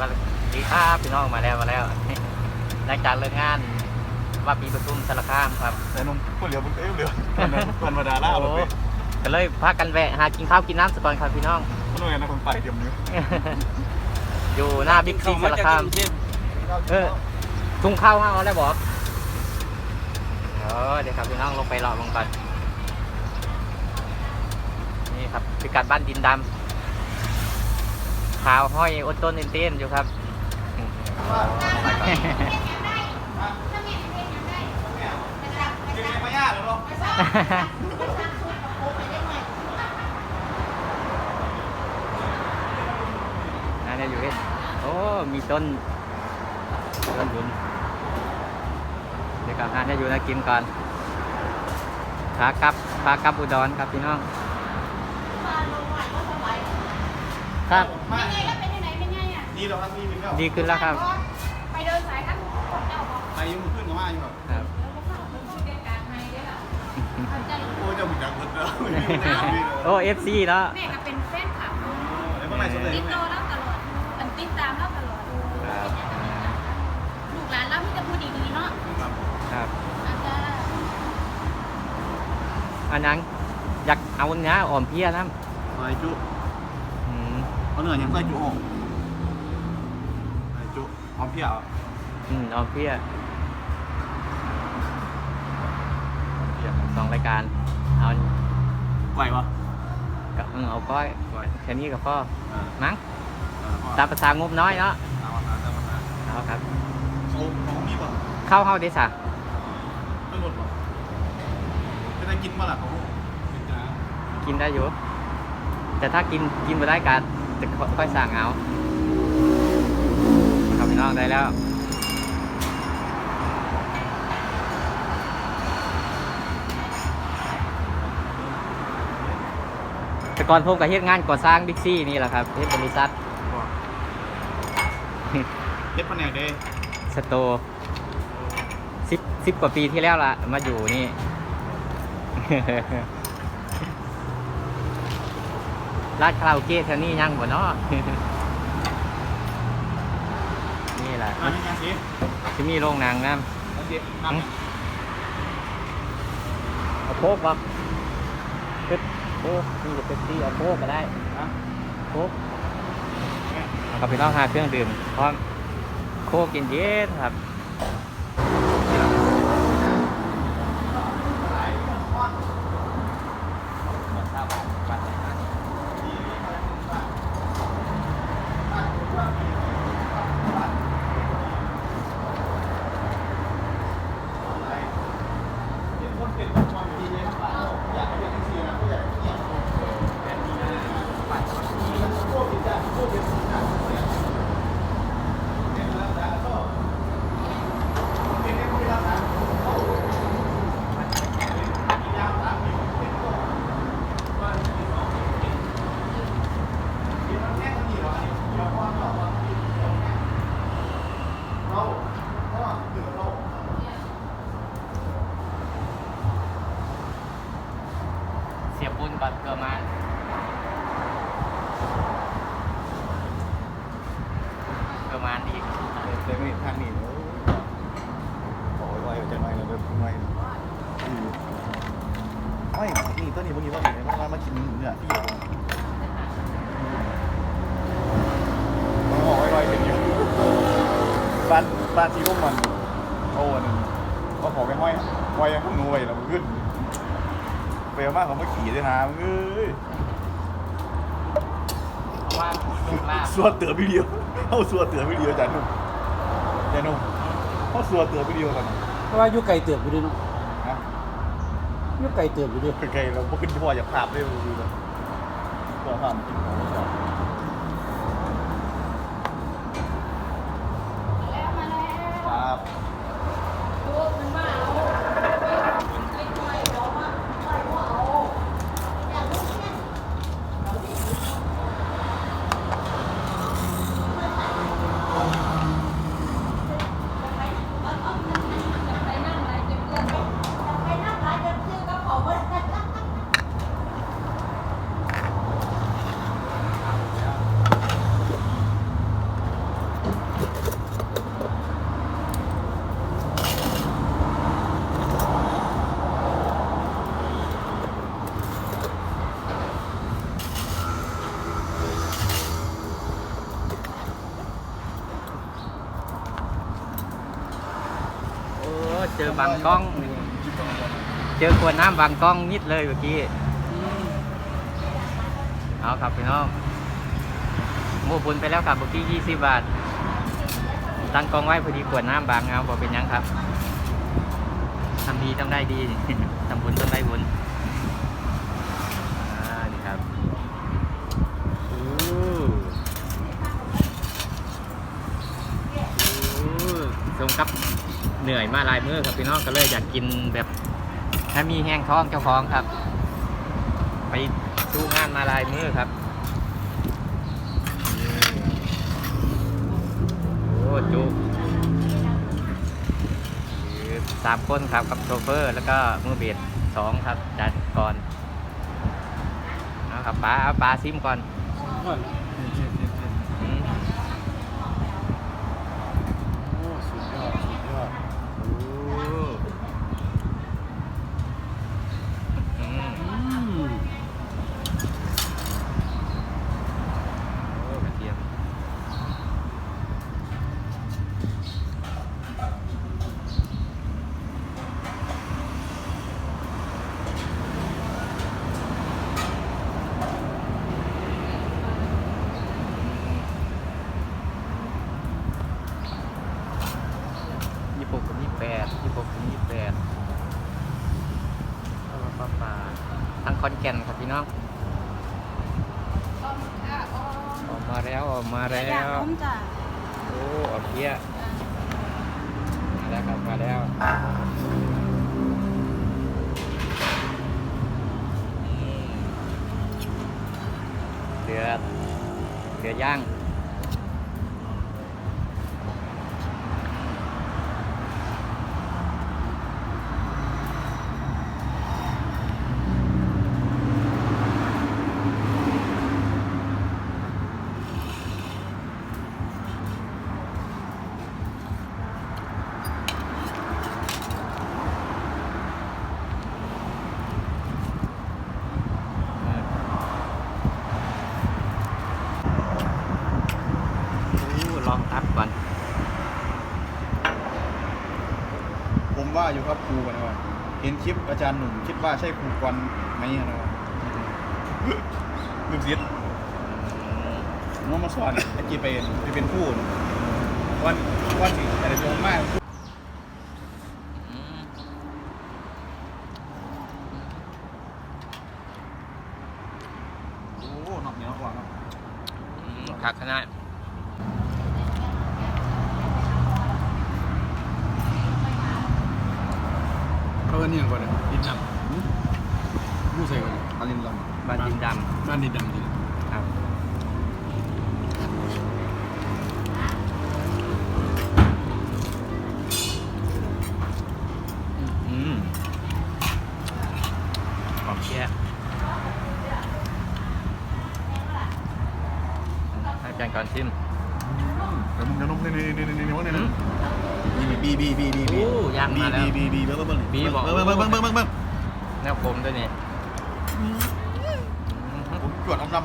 สวัสดีครับพี่น้องมาแล้วมาแล้วหลังจากเลิกงานว่าปีประทุมสารคามครับแต่นมก็เหลือบุญเอ้ยเหลือคนนั้นคนมาดาล่าโอ้เลยก็เลยพากันแวะหากินข้าวกินน้ำสักก่อนครับพี่น้องมันว่าไงนะคนไปเดี๋ยวนี้อยู่หน้าบิ๊กซีสารคามเออทุ่งข้าวมาเอาแล้วบอกเออเดี๋ยวครับพี่น้องลงไปรอลงก่อนนี่ครับพิกัดบ้านดินดำ ขาวห้อยอดต้นเต้นๆอยู่ครับไม่ยากหรอกอันนี้อยู่ที่โอ้ มีต้น ต้นบุญเดี๋ยวกับอันนี้อยู่นะกินก่อนขากลับขากลับอุดรครับพี่น้อง ครับ เป็นไงแล้วเป็นยังไงเป็นไงอะนี่เราครับนี่เป็นแล้วดีขึ้นแล้วครับ ไปเดินสายครับกดเจ้าบอกไปยุ่งขึ้นกับมาอยู่ครับครับแล้วก็เข้าไปพูดเรื่องการให้ด้วยล่ะเอาใจโอ้จะบุญจักรเด้อโอ้เอฟซีแล้วแม่ก็เป็นแฟนคลับไอ้เมื่อไหร่สุดเลยติดต่อเราตลอดมันติดตามเราตลอดลูกหลานเราพี่จะพูดดีๆเนาะครับอาจจะอันนั้นอยากเอาเนื้ออ่อมเพลียนะไปจุอืม เอาเนื้อยังใส่จุอ่องไปจุหอมเพี้ยวอืมอ่อมเพลียสองรายการ เอาไหวปะกับเออเอาก้อยไหวแค่นี้กับพ่อเออมั้งเออตามภาษางบน้อยเนาะตามภาษาตามภาษาเอาครับ เขาเขามีป่ะเข้าเฮาได้สะไม่หมดป่ะจะได้กินมาล่ะเขากินจ้ากินได้อยู่ แต่ถ้ากินกินมาได้กัน จะค่อยสั่งเอาครับพี่น้องได้แล้วแต่ก่อนผมกับเฮ็ดงานก่อสร้างบิ๊กซี่นี่แหละครับเฮ็ดบริษัทเล็บแผนกเด้สโตสิบสิบกว่าปีที่แล้วละมาอยู่นี่ ร้านคาราโอเกะแถวนี้ยังบ่เนาะ นี่แหละอันนี้ไงสิที่มีโรงหนังนะอันนี้ทำเอาโคกบ่เป็ดโคกนี่จะเป็ดซี่เอาโคกก็ได้นะโคกเอากลับไปเล่าหาเครื่องดื่มพร้อมโคกเย็นๆครับ เสียบบุญก่อนเกลือมาเกลือมาอีก แต่ไม่ทางนี้เลยโอ้ยไวจะไม่เลยเดี๋ยวไม่ไม่นี่ตัวนี้พวกนี้ต้องมีมามากินเนื้อที่ผมบอกไว้ๆเป็นอยู่ บ้านบ้านที่พวกมันโอ้นึงก็ขอไปห้อยห้อยพวกหนูไว้แล้วมันขึ้นไปเอามากเขาไม่ขี่ด้วยนะมึงเอ้ยว่าลูกลาบสัวเตือวิดีโอเขาสัวเตือวิดีโอจานุ่มจานุ่มเขาสัวเตือวิดีโอกันเพราะว่าอยู่ไก่เติบอยู่ด้วยเนาะนะอยู่ไก่เติบอยู่ด้วย ไกลๆเราพวกขึ้นพ่ออยากภาพได้ดูเลยพ่อภาพกินของเรา แล้วมาแล้ว ครับ ดูมันมาเอาไม่ค่อยเอามาไม่ว่าเอาอยากรู้เนี่ยไปนั่งไรเจ็บเจ็บไปนั่งไรเจ็บเจ็บก็ขอเว้ย เเจอ บางกล้อง เจอขวดน้ำบางกล้องนิดเลยเมื่อกี้เอาครับพี่น้องหมูบุญไปแล้วครับเมื่อกี้ยี่สิบบาท ตั้งกล้องไว้พอดีขวดน้ำบางเอาบอกเป็นยังครับทำดีทำได้ดีทำบุญต้องได้บุญอ่านี่ครับอู้อู้สมกับ เหนื่อยมาหลายมื้อครับพี่น้องก็เลยอยากกินแบบถ้ามีแห้งท้องเจ้าของครับ ไปสู้งานมาหลายมื้อครับโอ้จุสามคนครับกับโชเฟอร์ แล้วก็มือเบสสองครับจัดก่อนเอาครับป้าเอาปลาซิมก่อน ก่อน อืม โอ้สุดยอดสุดยอด โอ้อืม อืม โอ้กระเทียม ยี่สิบหกกับยี่สิบแปดยี่สิบหกกับยี่สิบแปดปลาปลา ทางคอนแก่นครับพี่น้องออกมาแล้วออกมาแล้อยากวล้มจ้ะโอ้ออกเกี้ยมาแล้วครับมาแล้วเดือดเดือดย่าง อู้ลองทับก่อน ผมว่าอยู่ครับครูกันว่าเห็นคลิปอา จารย์หนุ่มคิดว่าใช่ครูกวนไหมนะครับลูกศิษย์ผมว่ามาสอนตะกี้ไปไปเป็นผู้น่ะวันวันสิแต่ละโยมมาก อืม โอ้หนักเหนียวกว่าครับ อืมคักขนาด เขาเอิ้นอิหยังก่อนเนี่ย ดินดำมูใส่ก่อนเนี่ยอารินลบ้านดินดบ้านดินดำจริงำครับอืมหอมเชี่ยให้แกงก่อนชิมำแต่มึงจะนุ่มในในในในในในในนี่บีบีบีบีบี โอ้ย่างมาแล้ว บีบีบีเบิ้งเบิ้งบีบอก เบิ้งเบิ้งเบิ้งเบิ้งเบิ้งเบิ้งแนวผมด้วยนี่อืมผมจวดอมด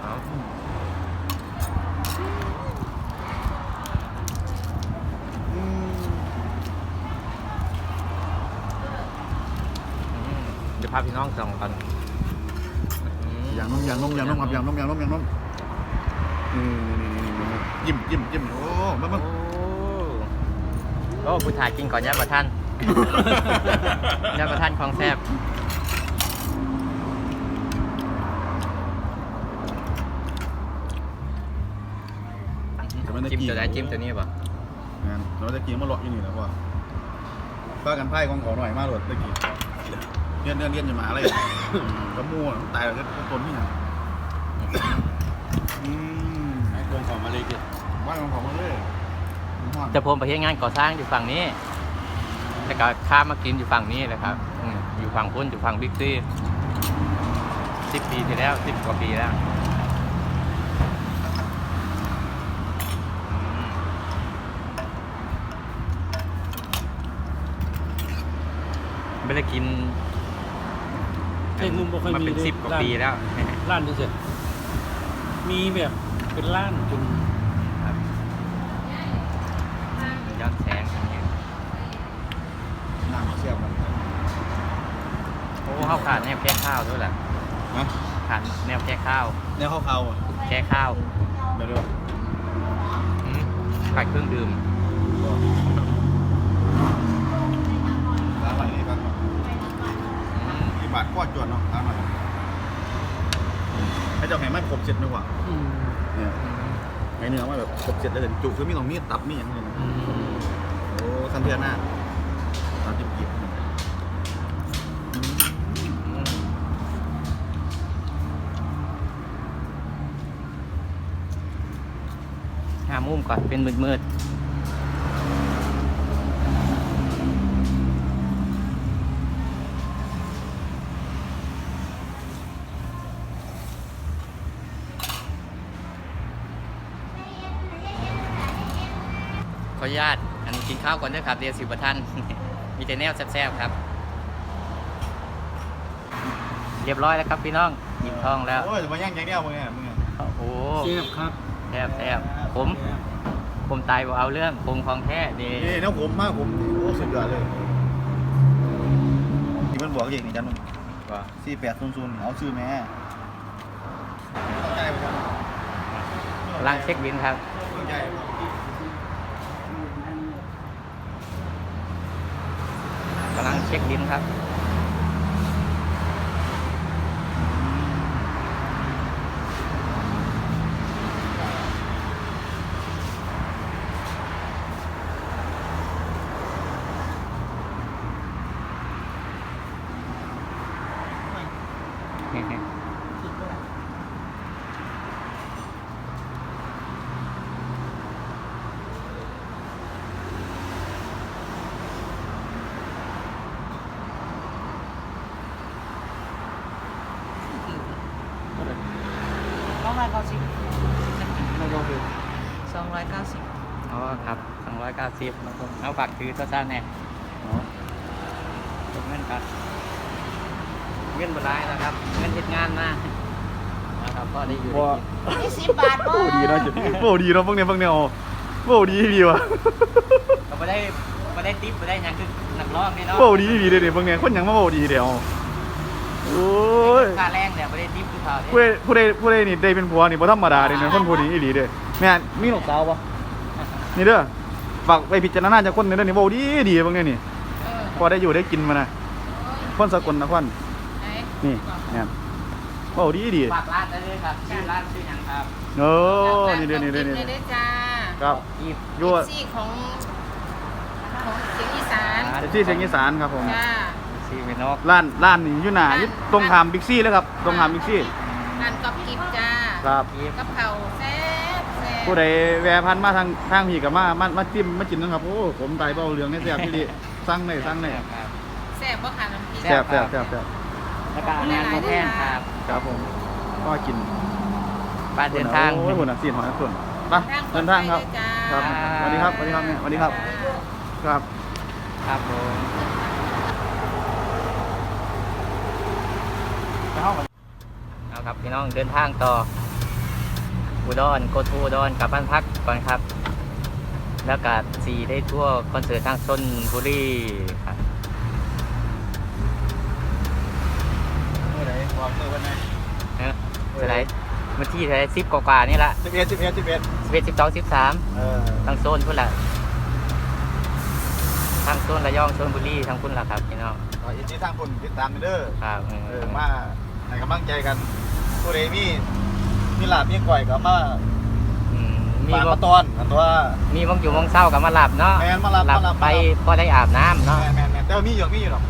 เอาำอืมอืมเดี๋ยวพาพี่น้องส่องก่อนอืมอย่างนุ่มอย่างนุ่มอย่างนุ่มครับอย่างนุ่มอย่างนุ่มอย่างนุ่มนี่นี่นี่นี่นี่ยิ้มยิ้มยิ้มโอ้เบิ้งเบิ้งโอ้โอ้ผู้ถ่ายกินก่อนย่าประท่าน ย่าประท่านของแซ่บจิ้มตัวไหนจิ้มตัวนี้ป่ะงั้นเราจะกินมาหลอกอยู่นี่แหล้วว่าป้ากันไพ่ของเขาหน่อยมากเลยตะกี้เลียนเลียนเลียนจะมาอะไรกระมูตายแล้วก็ต้นนี่นะอืมไอ้ตัวของมาเลยดิบ้านของเขามาเลยจะผมไปเฮ็ดงานก่อสร้างอยู่ฝั่งนี้แล้ว ก็ข้ามมากินอยู่ฝั่งนี้เลยครับอืมอยู่ฝั่งพุ่นอยู่ฝั่งบิ๊กซีสิบปีที่แล้วสิบกว่าปีแล้วอืมไม่ได้กินไอ้มุมบ่ค่อยมามีเป็นเลยสิบกว่าปีแล้ว ร้านนี้เสร็จมีแบบเป็นร้านจน ครับย้อนแสงอย่างเงี้ย เข้าขาดแนวแก้ข้าวด้วยแหละนะขาดแนวแก้ข้าว แนวข้าวๆอะแก้ข้าวแบบเดียวอืมขาดเครื่องดื่มร้านอะไรนี่บ้างอืมกี่บาทกว่าจวนเนาะร้านหน่อยให้เจ้าแห่ไม่ครบเจ็ดดีกว่าอืมเนี่ยไอเนื้อไม่แบบครบเจ็ดเลยจุคือมีตรงมีตับมีอย่างนี้นะอืมโอ้สันเทียหน้าสามสิบกีบ อืมหา มุมก่อน เป็นมืดๆขออนุญาตอันกินข้าวก่อนเด้อครับเดี๋ยวสิบท่าน มีแต่แนวแซ่บๆครับ เรียบร้อยแล้วครับพี่น้องหยิบทองแล้ว โอ้ยจะมาแย่งแย่งเดียวมึงไงมึงไงโอ้โหเสียบครับ แซ่บแซ่บ ผมผมตายบ่เอาเรื่องผมของแท้ดีนี่น้องผมมากผมโอ้สุดยอดเลยที่มันบอกอย่างนี้จันนุ่มว่าสี่แปดศูนย์ศูนย์เอาซื้อแม่ต้องใจไปครับล้างเช็คบินครับต้องใจกำลังเช็คบินครับ สองร้อยเก้าสิบสองร้อยเก้าสิบอ๋อครับสองร้อยเก้าสิบเอาฝากถือตัวซ่าแน่จบเงินครับ เงินบรายแล้วครับ เงินเหตุงานมานะครับก็ได้อยู่ได้กินยี่สิบบาทโอ้ดีเนาะจุดโอ้ดีเนาะพวกเนี้ยพวกเนี้ยโอ้โอ้ดีดีว่ะก็ไม่ได้ไม่ได้ติ๊บไม่ได้หยังคือนักร้องนี่เนาะโอ้ดีดีเลยเนี่ยพวกเนี้ยคนหยังมาโอ้ดีเดียวโอ้ยค่าแรงเนี่ยไม่ได้ติ๊บคือเขาผู้ใดผู้ใดผู้ใดนี่ได้เป็นผัวนี่บ่ธรรมดาเลยเนี่ยคนผู้นี้อีหลีเด้อแม่นมีลูกสาวบ่นี่เด้อฝากไปพิจารณาจากคนในเด้อนี่บ่ดีดีพวกเนี้ยนี่เออพอได้อยู่ได้กินมานะคนสกลนครไห นนี่แม่นบ่ดีดีฝากร้านได้เลยครับชื่อร้านชื่อหยังครับโอ้นี่เด้อนี่เด้อนี่เลเด้ยอจ้าครับอีฟอยู่ซี่ของของเสียงอีสานเอฟซีเสียงอีสานครับผมจ้าซีเวนอกร้านร้านนี่อยู่หน้าอยู่ตรงข้ามบิ๊กซีเลยครับ ตรงข้ามบิ๊กซีงานกับกิบจ้าครับอีฟกับเขาวแซ่บแซ่บผู้ใดแวะพันมาทางทางพี่กับมามามาจิ้มมากินนะครับโอ้ผมตายเบ้าเรืองนี่แซ่บพี่ดิสั่งเลยสั่งเลยครับแซ่บบ่ค่ะน้ำพริกแซ่บแซ่บแซ่บ แซ่บแล้วก็อาหารโมแพงครับครับผมก็กินบ้านเดินทางโอ้ยหุ่นอะสีหอยส่วนไปเดินทางครับครับสวัสดีครับสวัสดีครับเนี่ยสวัสดีครับครับครับผมไปห้องก่อนเอาครับพี่น้องเดินทางต่ออุดรโกทูอุดรกลับบ้านพักก่อนครับ แล้วก็สีได้ทั่วคอนเสิร์ตทางชนบุรีครับ เมื่อไหร่วางมือวันไหนเนอะเท่าไหรวันที่เท่าไหรสิบกว่าๆนี่ละสิบเอ็ดสิบเอ็ดสิบเอ็ดสิบเอ็ดสิบสองสิบสามเออทางโซนพุ่นละทางโซนระยองโซนบุรีทางพุ่นละครับพี่น้องเอาอีกที่ทางคนติดตามเด้อครับเอเอออมาให้กำลังใจกันผู้ใดมีมีลาบมีก่อยก็มาอืมมีฝากบ่มาตอนกันตัว มีมองอยู่มองเศร้ากับมาหลับเนาะแม่นมาหลับหลับมาหลับ ไปพอได้อาบน้ำแมเนาะนแมนแมนแต่ว่ามีอยู่มีอยู่หรอก